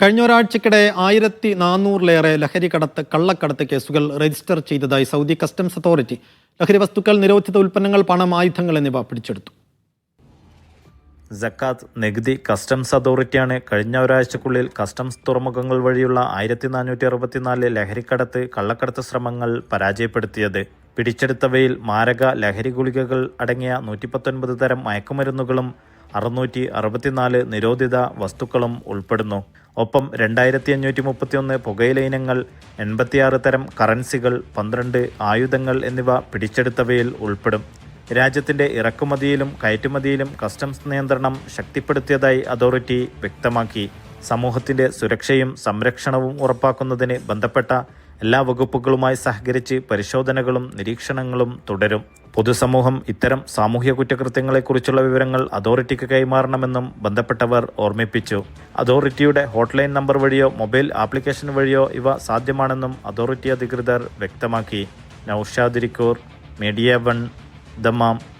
കഴിഞ്ഞ ഒരാഴ്ചക്കിടെ ആയിരത്തി നാനൂറിലേറെ ലഹരി കടത്ത് കള്ളക്കടത്ത് കേസുകൾ രജിസ്റ്റർ ചെയ്തതായി സൗദി കസ്റ്റംസ് അതോറിറ്റി. ലഹരി വസ്തുക്കൾ നിരോധിത ഉൽപ്പന്നങ്ങൾ പണം ആയുധങ്ങൾ എന്നിവ പിടിച്ചെടുത്തു. ജക്കാത്ത് നികുതി കസ്റ്റംസ് അതോറിറ്റിയാണ് കഴിഞ്ഞ ഒരാഴ്ചക്കുള്ളിൽ കസ്റ്റംസ് തുറമുഖങ്ങൾ വഴിയുള്ള ആയിരത്തി നാനൂറ്റി അറുപത്തിനാല് ലഹരിക്കടത്ത് കള്ളക്കടത്ത് ശ്രമങ്ങൾ പരാജയപ്പെടുത്തിയത്. പിടിച്ചെടുത്തവയിൽ മാരക ലഹരി ഗുളികകൾ അടങ്ങിയ നൂറ്റിപ്പത്തൊൻപത് തരം മയക്കുമരുന്നുകളും അറുന്നൂറ്റി അറുപത്തിനാല് നിരോധിത വസ്തുക്കളും ഉൾപ്പെടുന്നു. ഒപ്പം രണ്ടായിരത്തി അഞ്ഞൂറ്റി മുപ്പത്തിയൊന്ന് പുകയില ഇനങ്ങൾ എൺപത്തിയാറ് തരം കറൻസികൾ പന്ത്രണ്ട് ആയുധങ്ങൾ എന്നിവ പിടിച്ചെടുത്തവയിൽ ഉൾപ്പെടും. രാജ്യത്തിന്റെ ഇറക്കുമതിയിലും കയറ്റുമതിയിലും കസ്റ്റംസ് നിയന്ത്രണം ശക്തിപ്പെടുത്തിയതായി അതോറിറ്റി വ്യക്തമാക്കി. സമൂഹത്തിന്റെ സുരക്ഷയും സംരക്ഷണവും ഉറപ്പാക്കുന്നതിന് ബന്ധപ്പെട്ട എല്ലാ വകുപ്പുകളുമായി സഹകരിച്ച് പരിശോധനകളും നിരീക്ഷണങ്ങളും തുടരും. പൊതുസമൂഹം ഇത്തരം സാമൂഹ്യ കുറ്റകൃത്യങ്ങളെക്കുറിച്ചുള്ള വിവരങ്ങൾ അതോറിറ്റിക്ക് കൈമാറണമെന്നും ബന്ധപ്പെട്ടവർ ഓർമ്മിപ്പിച്ചു. അതോറിറ്റിയുടെ ഹോട്ട്ലൈൻ നമ്പർ വഴിയോ മൊബൈൽ ആപ്ലിക്കേഷൻ വഴിയോ ഇവ സാധ്യമാണെന്നും അതോറിറ്റി അധികൃതർ വ്യക്തമാക്കി. നൌഷാദിരിക്കൂർ മീഡിയ വൺ ദമാം.